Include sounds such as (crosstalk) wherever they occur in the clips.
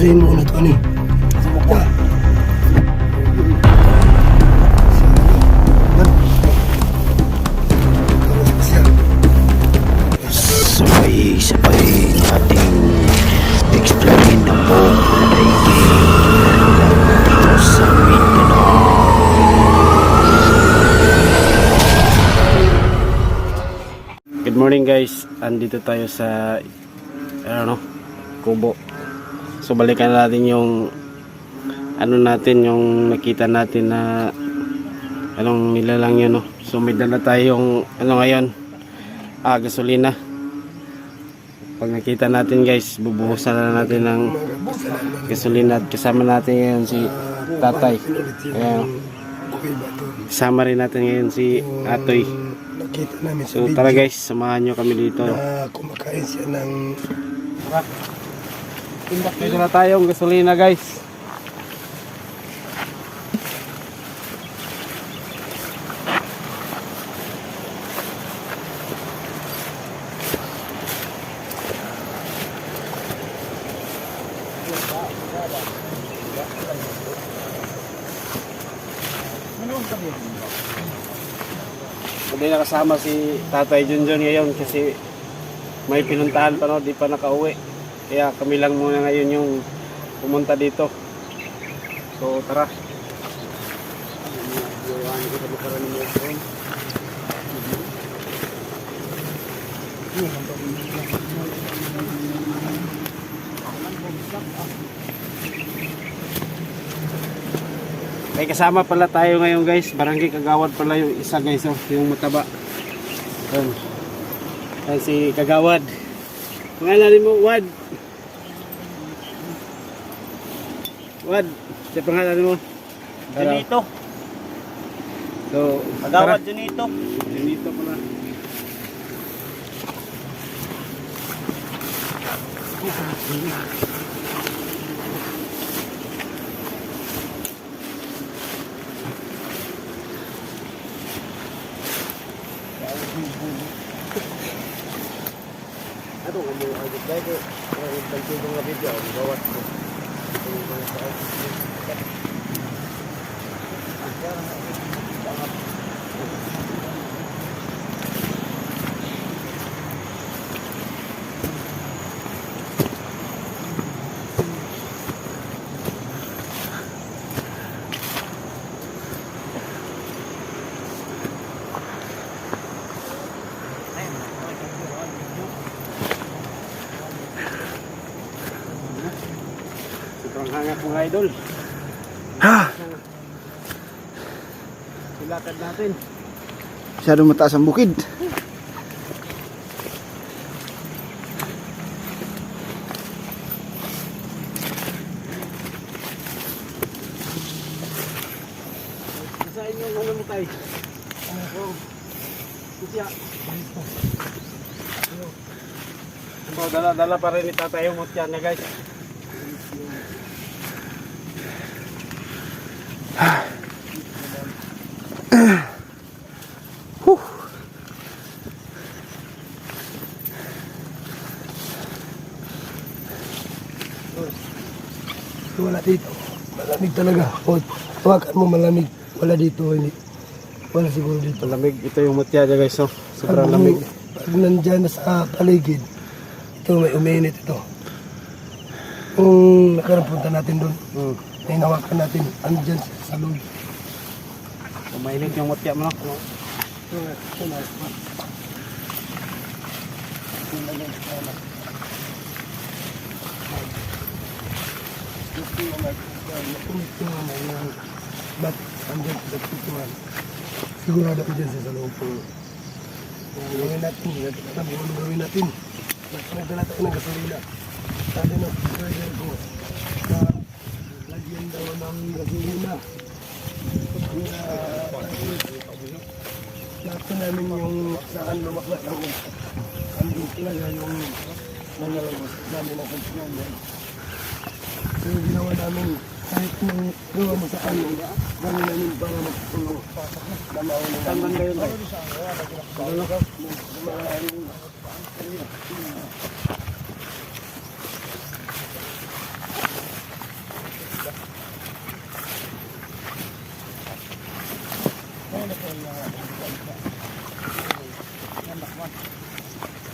Train mo na to ni. Ya. Sabay-sabay nating explain ang buong daigdig dito sa Mindanao. Good morning guys. Andito tayo sa ano, Kubo. So balikan natin yung ano natin yung nakita natin na anong nilalang yun no. So may dala tayong ano ngayon ah, gasolina. Pag nakita natin guys, bubuhusan na natin ng gasolina at kasama natin ngayon si Tatay. Ayan. Kasama rin natin ngayon si Atoy. So tara guys, samahan nyo kami dito. kumakain siya ng Dito na tayong gasolina guys. Hindi nakasama si Tatay Junjun ngayon kasi may pinuntahan pa no, di pa nakauwi. Kaya kami lang muna ngayon yung pumunta dito. So tara. May kasama pala tayo ngayon guys. Barangay Kagawad pala yung isa guys. Oh, yung mataba. Yan. Yan si Kagawad. Pangalan mo, Wad. Wad. Siya pangalan mo. Junito. So, Agawad Junito. Junito pala. Ano kung mo ang gitay ko? Ang tagtulong nga video, ang gawat ko. Sobrang hangat mga idol. Ha! Silakad natin. Masyadong mataas ang bukid. Sa inyo ang ano mo tayo. Oh. Kusya. So, dala-dala pa rin ni tatay yung mutya niya guys. Wala dito. Malamig talaga. O, tawakan mo malamig. Wala dito. Hindi. Wala siguro dito. Malamig. Ito yung mutya guys. Oh. Sobrang Pag- lamig. Pag nandyan na sa paligid, ito may uminit ito. Kung nakarapunta natin doon, Hmm. may nawakan natin, andyan sa loob. So, mainit yung mutya mo no? Ba't andyan sa pintuan? Sigurado ko dyan sa loob. Kung gawin natin, sabi ko gawin natin. Nagdala tayo ng gasolina. Sabi ng driver ko, na lagyan daw ng gasolina. Nakita namin yung saan lumaklas ang andun talaga yung nangalabas namin ng kontinyan yung ginawa namin kahit nang gawa mo sa ano, dami namin para makatulong. Damaon na namin. Tangan na yun. Dalo ka. Dumaan yun.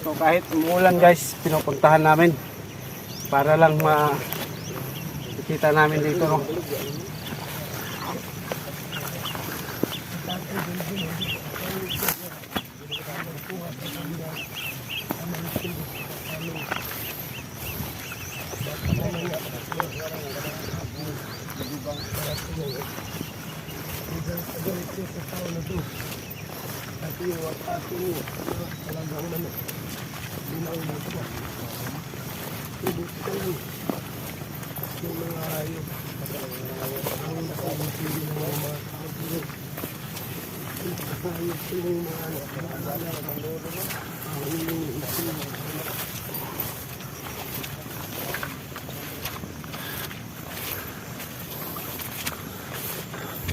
So kahit umulan guys, pinupuntahan namin para lang ma makita namin dito no.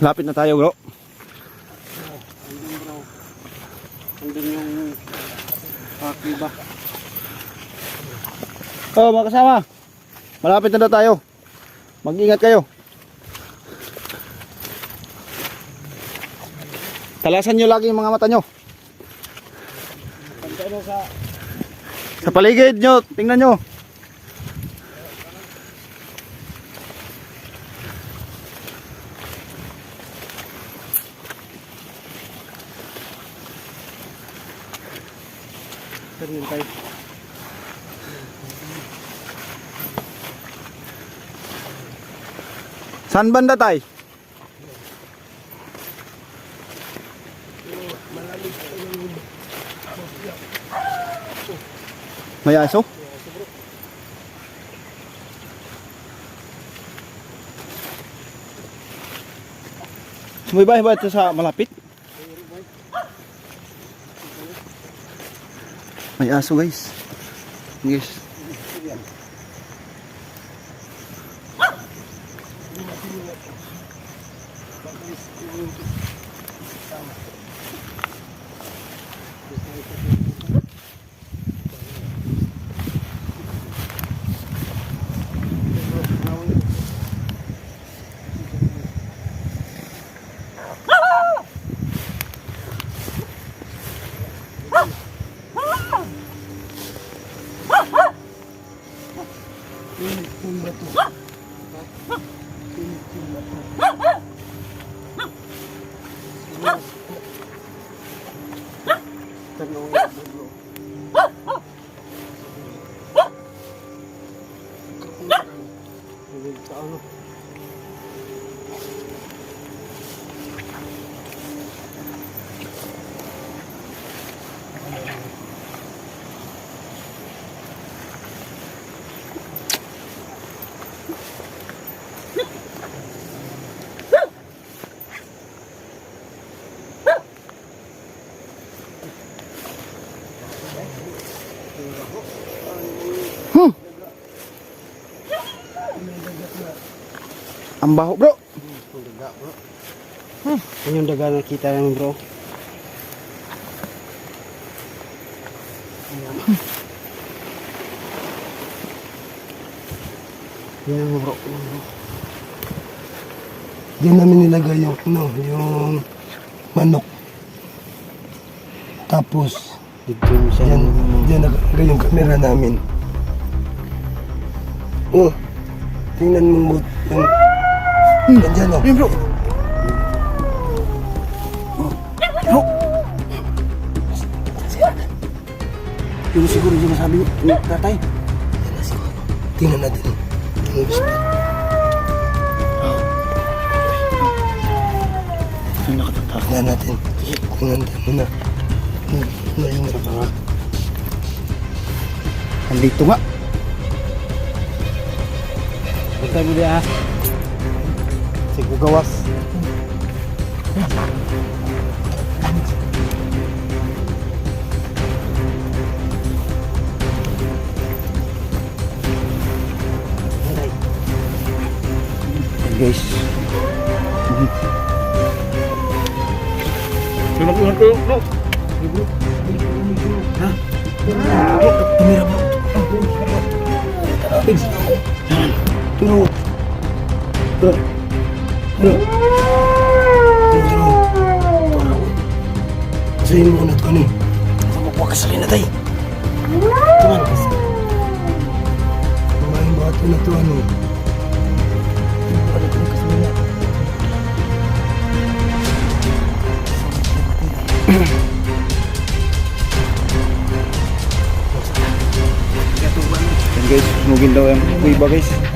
Lapit na tayo bro. Andun bro. Andun yung pakiba. Oh mga kasama. Malapit na na tayo. Mag-ingat kayo. Talasan nyo lagi yung mga mata nyo. Sa paligid nyo, tingnan nyo. Saan banda tay? May aso? Sumibay ba ito sa malapit? May aso guys. Guys. Ang baho bro. Yung daga bro. Hmm. Yan yung daga na kita namin bro. Ayan. Yan bro. Yan. Diyan namin nilagay yung, ano, yung manok. Tapos, Dito yung siya. diyan, diyan nakalagay yung camera namin. Oh, tingnan mo mo yung... Nandiyan oh. Yun bro. Bro. Yung siguro yung sabi ni tatay. Tingnan natin. Yung gusto. Ang nakatatak. Tingnan natin. Tingnan natin muna. Hmm, Ano yung Baka Andito nga. Basta mo dia. Sigo gawas. Ayan, guys. Tulog yun ko bro. Ha? Tumira mo. Turo. Turo. Turo. Turo. Sa'yo mo na ito ni. Sumukwa ka sa linatay. Kumain ba ito na ito ano? Ano ito kasulina? Yan guys, sunugin daw yung kuiba guys.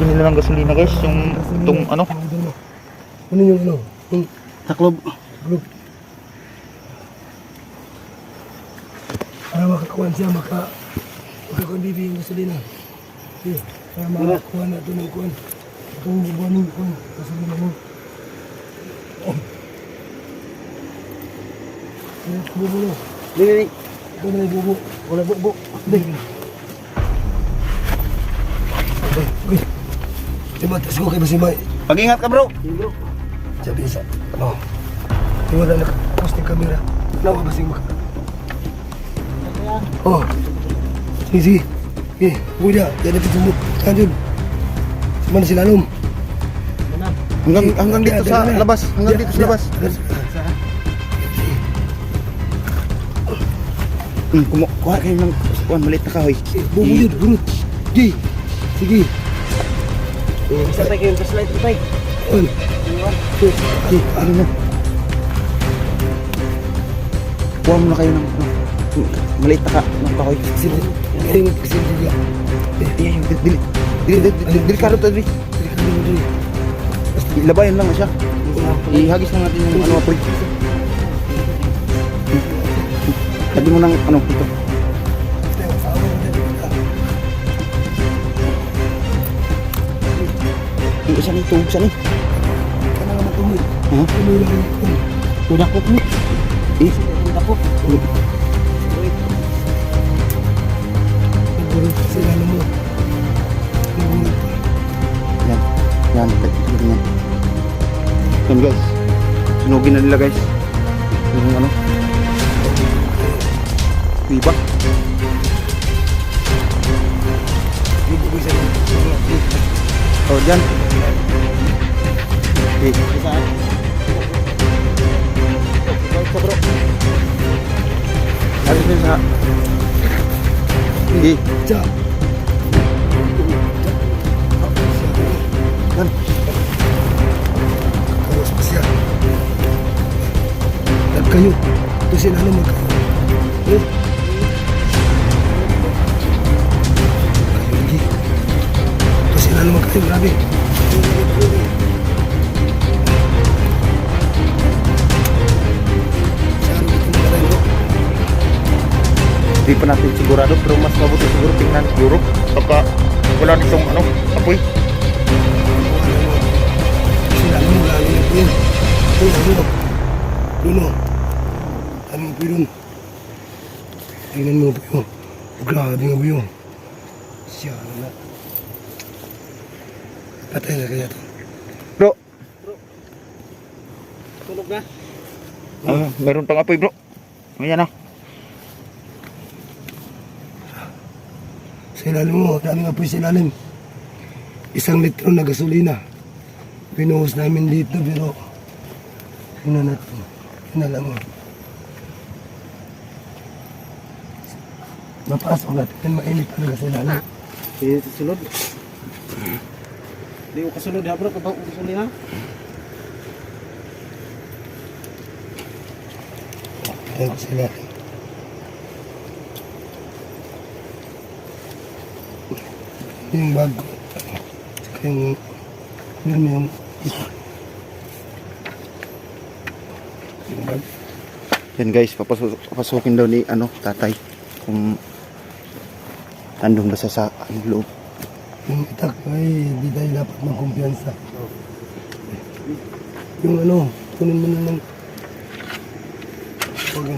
Nila ng gasolina guys, yung itong ano, Ano yung ano? Yung taklob. group. Para makakuha siya, maka makakuha bibi yung gasolina. Okay. Para makakuha na ito ng kuhan. Itong bubuan ng kuhan. Gasolina mo. Oh. Bubo mo? Dili, Ito na yung bubo. wala bubo. Hindi. Okay, okay. Diba, tas ko kay Basimay. Pag-ingat ka bro. Sabi sa, ano, yung wala nakapost yung camera. Nawa ba sing maka? Oh, sige, sige. Eh, kuya, yan na pitong Saan yun? Mana si Lalom? Hanggang, hanggang dito sa labas, hanggang dito sa labas. Hmm, kumu kuha kayo ng kuhan, maliit na kahoy. Eh, bubo yun, bunot. Sige, sige. Eh, Isa tayo yung flashlight on. Eh, eh, Ano na? Kuha muna kayo ng ano, maliit na ka, ng kahoy. sige. Galing, sige, sige. Eh, Iya, yung dili, dili, dili, dili, dili, karo to, dili. sige, kami mo dali. Ilabayan lang siya. Ihagis lang natin yung ano, apoy. Sabi mo ng ano, ito. Yung isa nito, isa ni. Kana nga matuloy. Ha? Tuloy lang yung. Udah ko ni. Eh, udah ko. Nagburot si Lalom mo. Yan. Yan, yan, yan. Guys. Sunugin na nila guys. Yung ano. Iba. Dito ko isa lang. Oh, dyan. Saan? sa bro. Lagi din sa... Eh, Siya. yan. Karos pa siya. Nagkayo. Kasi ano magkayo. Eh? Kayo lagi. Kasi ano magkayo. Grabe. Saan Hindi pa natin sigurado pero mas mabuti siguro tingnan Europe. Baka wala nitong ano, apoy. Na ano mo yun. Ano? Duno. Ano yun? Tingnan mo po yun. Grabe nga po yun. Siya na. Patay na kaya to. Bro, Tulog na. ah, meron pang apoy bro. Ayan na. Sa ilalim mo, dami nga po sa ilalim. Isang litro na gasolina. Pinuhos namin dito pero yun na natin. Yun na lang mo. Napasok natin, mainit talaga sa ilalim. Sige, susunod. Di ko kasunod ha bro, kapag usulin ha. Ayan sa ilalim. Yung bag. Saka yung yun yung yung bag. Yan guys, papasok, papasukin daw ni ano, tatay. Kung andun ba siya sa ano, loob. Yung itak ay hindi tayo dapat ng kumpiyansa. Yung ano, kunin mo na ng... Huwag.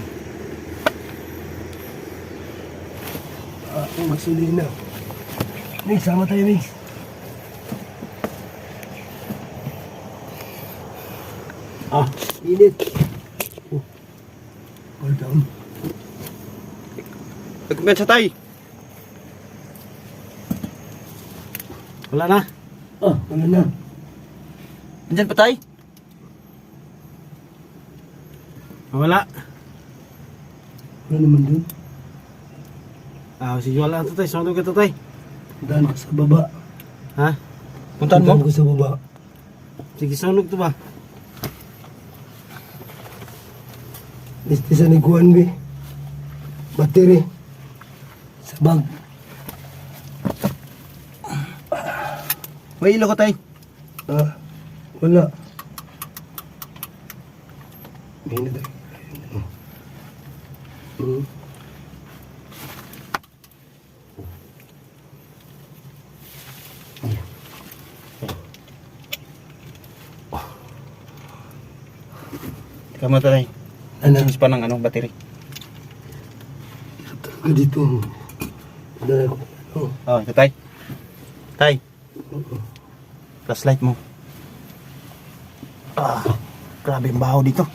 Ah, magsulina. Migs, sama tayo, Migs. Ah, Init. Oh. Hold down. Nagkumpiyansa tay! wala na. Ah, ano na? Andyan pa tay? Wala. Ano naman dun? Ah, si Joel lang tatay. Sunod ka tatay. Puntahan ko sa baba. Ha? Puntahan mo? ko sa baba. Sige, sunog to ba? Este sa niguan, be. Battery. Sa bag. May ilaw ko tay. Ah, wala. May na tayo. Hmm. Mo tay. Ano? Change pa ng ano, battery. Talaga dito. Dala ko. Oh, Oh, ito tay. Tay. Flashlight mo. Ah, grabe yung baho dito.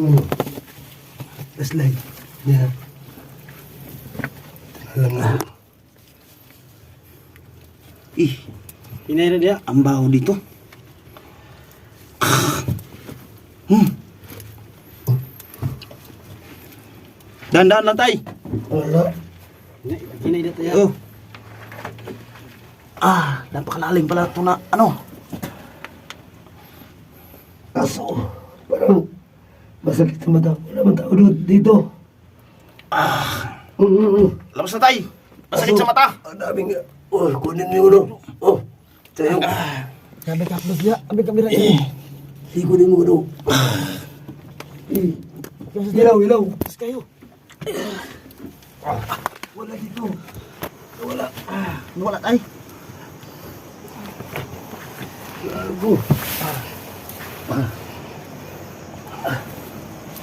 tayo Flashlight. Yan. Alam na. Ih, Inay na dia. ang baho dito. (sighs) Hmm. Dahan-dahan lang tay. Wala. Inay na tayo. Oh. Ah, napakalalim pala ito na ano. Kaso, parang masakit sa mata. Wala man tao doon dito. Ah. Mm-mm. Labas na tay. Masakit sa mata. Ang daming... Oh, kunin mo yun. oh. Sa'yo. Sabi ka plus dia. Abi kamera Eh, si kunin mo yun. Eh, ilaw, ilaw. Plus kayo. Wala dito. Wala. Wala tay. Gago.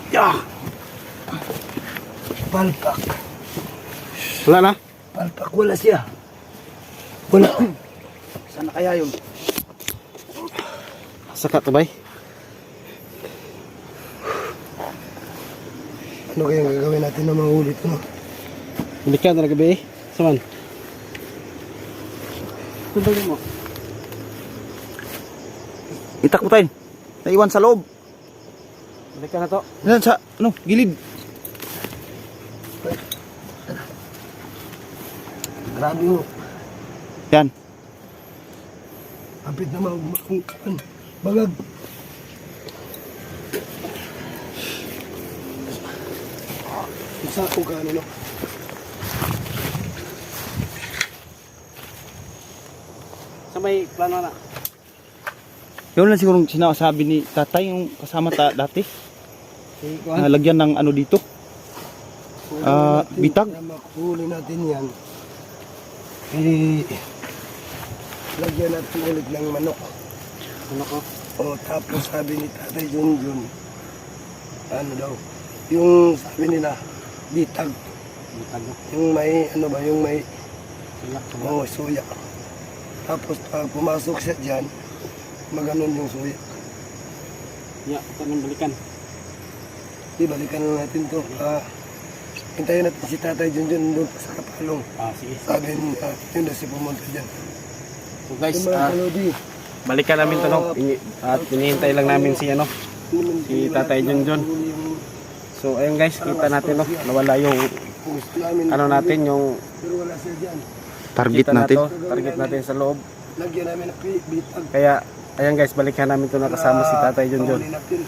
Ya. Palpak. Wala na. Palpak, wala siya. Wala. Sana kaya yun? Saka to bay. Ano kaya gagawin natin na mahuli ito? No? Balik ka na gabi eh. Saman. Tumbagin mo. Itak mo tay. Naiwan sa loob. Balik ka na to. Yan sa ano, gilid. Grabe mo. Yan. Kapit na mag... mag- Bagag. Isa kung kaano, no? Sa may plano na. Yun lang siguro sinasabi ni tatay yung kasama ta dati. Kuhan. lagyan ng ano dito. Huli Ah, natin, bitag? Na makuhuli natin yan. Eh, lagyan natin ulit ng manok. Ano ko? O tapos sabi ni Tatay Junjun, ano daw, yung sabi nila, bitag. Bitag na. Yung may, ano ba, yung may, Sulak sa oh, suya. Tapos pag pumasok siya dyan, maganon yung suya. Ya, tanong balikan. Di, balikan na natin to. Ah, hintayin natin si Tatay Junjun doon sa kapalong. Ah, sige. Sabi niya, yun na si pumunta dyan. So guys, Yung mga ah, kalodi, balikan namin to no. Ini- At hinihintay lang namin si ano. Si Tatay Junjun. So ayun guys, kita natin no. Nawala yung namin, ano natin yung pero wala siya dyan. Target kita na natin. to, target natin sa loob. Lagyan namin ng pi- bitag. Kaya ayan guys, balikan namin to na kasama si Tatay Junjun. Pahuli natin.